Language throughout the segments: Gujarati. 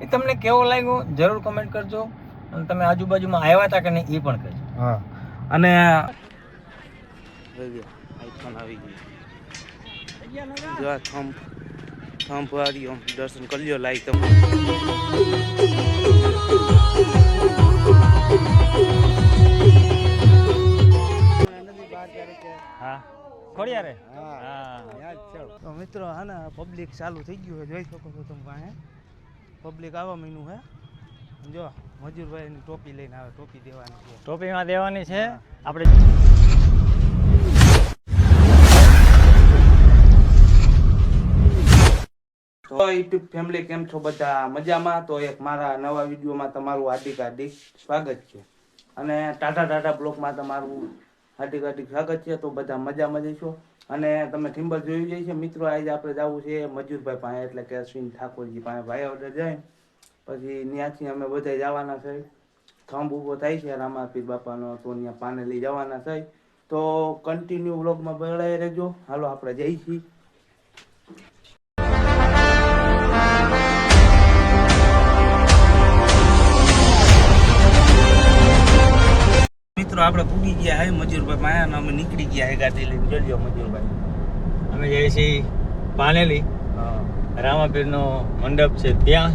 એ તમને કેવો લાગ્યો જરૂર કમેન્ટ કરજો. અને તમે આજુબાજુમાં આવ્યા હતા કે નહીં એ પણ કહેજો. હા. અને આઈફોન આવી ગયું જો આ થંભ થંભ વાળીઓ દર્શન કરી લ્યો લાઈક તમે હા. ખોડિયા રે? હા. તો મિત્રો હા ને પબ્લિક ચાલુ થઈ ગયું હોય જોઈ શકો છો તમે પાસે. પબ્લિક આવવા મહિનું હે? જો મજૂરભાઈની ટોપી લઈને આવે ટોપી દેવાની છે. ટોપીમાં દેવાની છે? આપણે તો યુટ્યુબ ફેમિલી કેમ છો બધા? મજામાં? તો એક મારા નવા વિડીયોમાં તમારું હાર્દિક હાર્દિક સ્વાગત છે. અને ટાટા ટાટા બ્લોકમાં તમારું હાર્દિક હાર્દિક સ્વાગત છે. તો બધા મજામાં જઈશો અને તમે થિમ્બલ જોઈ જાય છે. મિત્રો, આજે આપણે જવું છે મજૂરભાઈ પાસે, એટલે કે અશ્વિન ઠાકોરજી પાસે. ભાઈ ઓર્ડર જાય. પછી ત્યાંથી અમે બધા જવાના છે. થંભ ઊભો થાય છે રામાપીર બાપાનો, તો ત્યાં પાને લઈ જવાના છે. તો કન્ટિન્યુ બ્લોગમાં બળાઈ રહેજો. હાલો, આપણે જઈ મિત્રો આપણે પૂગી ગયા હે મજૂરભાઈ માયા અમે નીકળી ગયા હે ગાડી લઈને. જોજો મજૂરભાઈ. અમે જઈએ છીએ પાનેલી. રામાપીરનો મંડપ છે ત્યાં.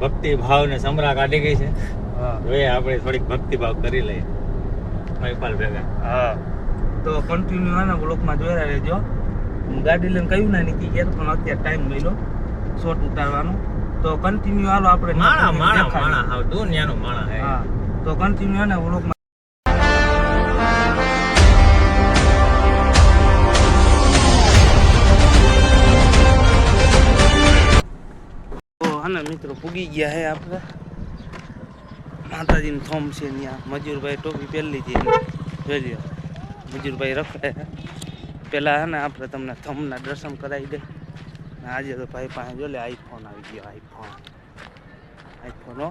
ભક્તિ ભાવ ને સમરા કાઢી ગઈ છે. હવે આપણે થોડીક ભક્તિ ભાવ કરી લઈએ. મહિપાલ ભેગા. હા. તો કન્ટિન્યુ આના બ્લોકમાં જોયા રહેજો. હું ગાડી લઈને કયું ના નીકળી ગયા પણ અત્યારે ટાઈમ મળ્યો. શોર્ટ ઉતારવાનો. તો કન્ટિન્યુ હાલો આપણે માણા માણા. માણા. દુનિયાનો માણા હે. હા. તો કન્ટિન્યુ આના બ્લોકમાં હને મિત્રો પૂગી ગયા હે આપણે. માતાજીનું થોમ છે ત્યાં. મજૂરભાઈ ટોપી પહેરી છે જોઈ લ્યો. મજૂરભાઈ રખડે. પેલા હે ને આપણે તમને થમના દર્શન કરાવી દે. આજે તો ભાઈ પાસે જો લે આઈફોન આવી ગયો આઈફોન આઈફોન હો.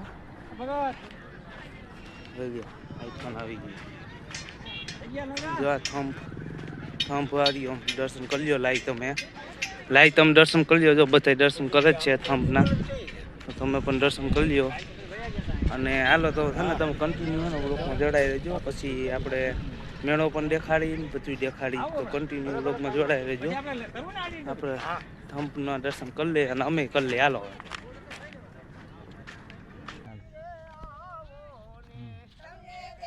આઈફોન આવી ગયો જો આ થંભ થંભ વાળીઓ, દર્શન કરી લ્યો, લાઈ તમે. લાઈ તમે દર્શન કરી લો બધા દર્શન કરે જ છે થંભના તો તમે પણ દર્શન કરી લ્યો. અને હાલો તો છે તમે કન્ટિન્યુ બ્લોકમાં જોડાઈ રહેજો. પછી આપણે મેળો પણ દેખાડી બધું દેખાડી. તો કન્ટિન્યુ બ્લોકમાં જોડાઈ રહેજો. આપણે થંપના દર્શન કરી લઈએ અને અમે કરી લઈએ. હાલો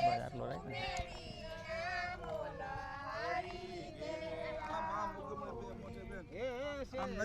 બસ આટલો રાખ ને.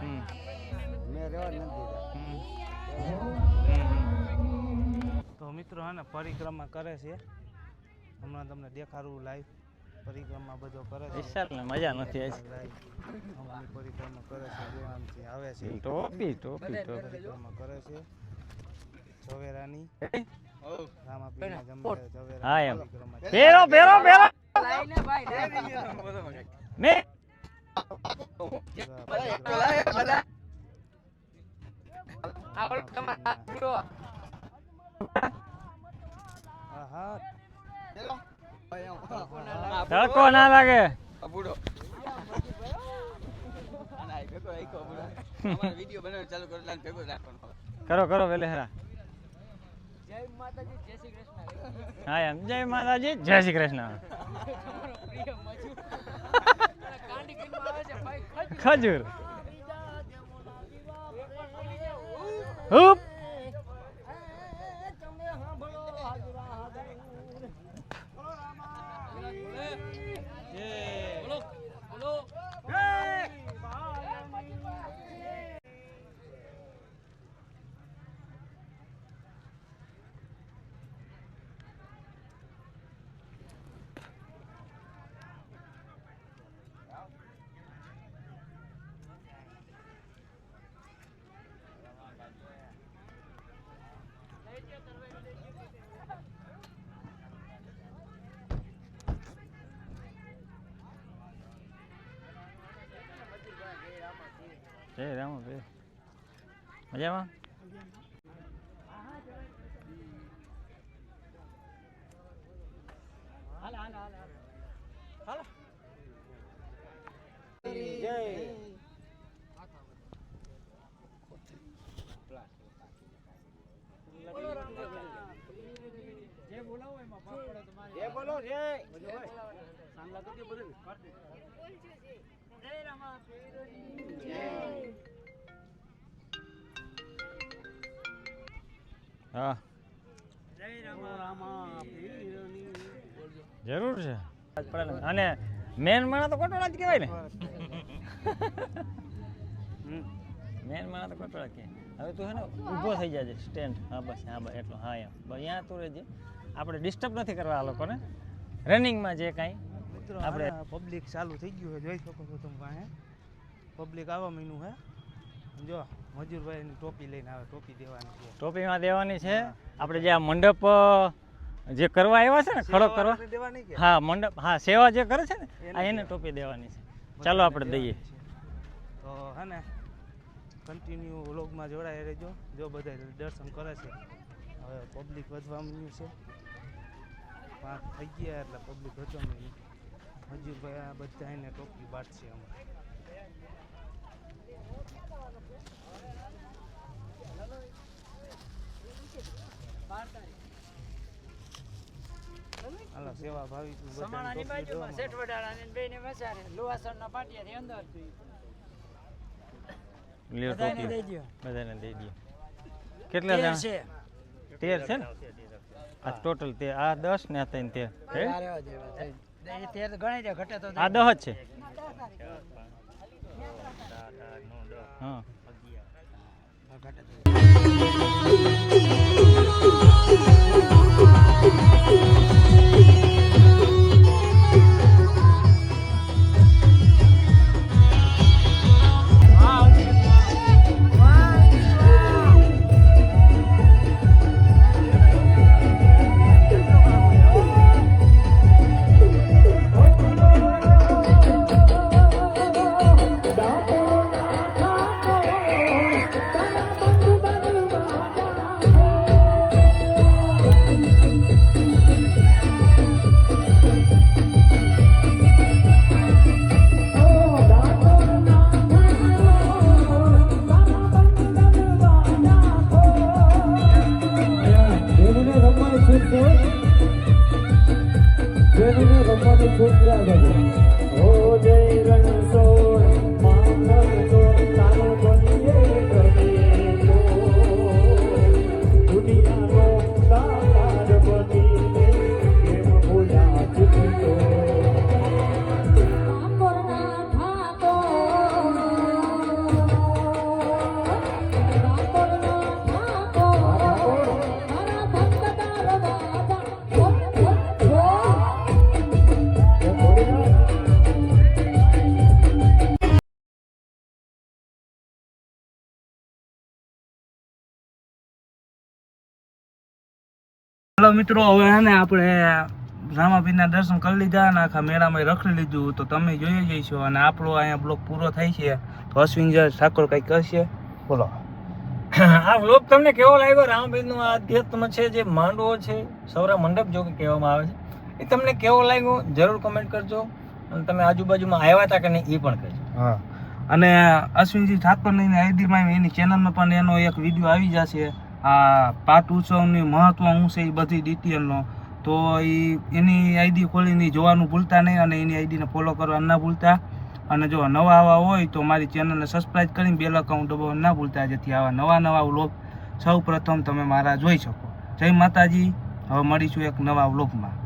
હમ. નથી તો મિત્રો હે ને પરિક્રમા કરે છે. હમણાં તમને દેખાડું લાઈવ પરિક્રમા બધો કરે છે. વિશાલ ને મજા નથી આવી. હમણાંની પરિક્રમા કરે છે જો આમથી આવે છે. ટોપી ટોપી ટોપી. પરિક્રમા કરે છે. ઝવેરાની. રામાપીરના જમણે ઝવેરાની હા એમ. છે. પેરો પેરો પેરો આહા. તડકો ના લાગે. કરો કરો વેલે હરા. હા એમ. જય માતાજી જય શ્રી કૃષ્ણ. ખજૂર. જય રામાભાઈ મજામાં હા. જરૂર છે. અને મેન માણા તો કટોળા જ કહેવાય ને. મેન માણા તો કટોળા કે હવે તું હે ને ઊભો થઈ જાજે સ્ટેન્ડ હા બસ હા બસ એટલો હા એમ. બસ અહીંયા તું રહેજે. આપણે ડિસ્ટર્બ નથી કરવા આ લોકોને. રનિંગમાં જે કાંઈ. મિત્રો આપણે- આપણે પબ્લિક ચાલુ થઈ ગયું છે. જોઈ શકો છો તમે પાસે પબ્લિક આવવા મહિનું હે જો મજૂરભાઈની ટોપી લઈને આવે ટોપી દેવાની છે. ટોપીમાં દેવાની છે. આપણે જે આ મંડપ જે કરવા આવ્યા છે ને ખડો કરવા? હા મંડપ હા સેવા જે કરે છે ને આ એને એને ટોપી દેવાની છે. ચાલો આપણે દઈએ. તો હે ને કન્ટિન્યુ વ્લોગમાં જોડાઈ રહેજો. જો બધા દર્શન કરે છે. હવે પબ્લિક વધવા માંડ્યું છે. પાંચ થઈ ગયા એટલે પબ્લિક વધવા માંડ્યું મજૂરભાઈ આ બધા એને ટોપી બાટશે અમારે. હાલો સેવા ભાવી સમાણાની બાજુમાં શેઠ વડાળાને બેને બેયને લોહાસણના પાટિયાથી અંદર લ્યો ટોપી દઈ દ્યો. બધાને દઈ દો કેટલા જણા? છે. તેર છે ને? આ ટોટલ તે આ દસ ને આ ત્રણ હે? ગણાઈ દે ઘટે તો આ જ છે. હા. ઘટે જેને રમવાની છૂટ છે આગળ ઓ જય રણછોડ માંગલ હલો મિત્રો હવે હે ને આપણે રામાભીના દર્શન કરી લીધા અને આખા મેળામાં રખડી લીધું. તો તમે જોઈ જઈશો અને આપણો અહીંયા બ્લોક પૂરો થાય છે. તો અશ્વિન ઠાકોર કંઈક કરશે? બોલો. આ બ્લોક તમને કેવો લાગ્યો? રામભાઈનો આ અધ્યાત્મ છે જે માંડવો છે સૌરા મંડપ જો કહેવામાં આવે છે. એ તમને કેવો લાગ્યો? જરૂર કમેન્ટ કરજો. અને તમે આજુબાજુમાં આવ્યા હતા કે નહીં એ પણ કહેજો. હા. અને અશ્વિનજી ઠાકોરની આઈડીમાં એની ચેનલમાં પણ એનો એક વીડિયો આવી જશે. આ પાટ ઉત્સવની મહત્વ શું છે એ બધી ડિટેલનો તો એ એની આઈડી ખોલીને જોવાનું ભૂલતા નહીં અને એની આઈડીને ફોલો કરવાનું ના ભૂલતા. અને જો નવા આવા હોય તો મારી ચેનલને સબસ્ક્રાઈબ કરીને બેલ અકાઉન્ટ દબાવવાનું ના ભૂલતા. જેથી આવા નવા નવા વ્લોગ સૌ પ્રથમ તમે મારા જોઈ શકો. જય માતાજી. હવે મળીશું એક નવા વ્લોગમાં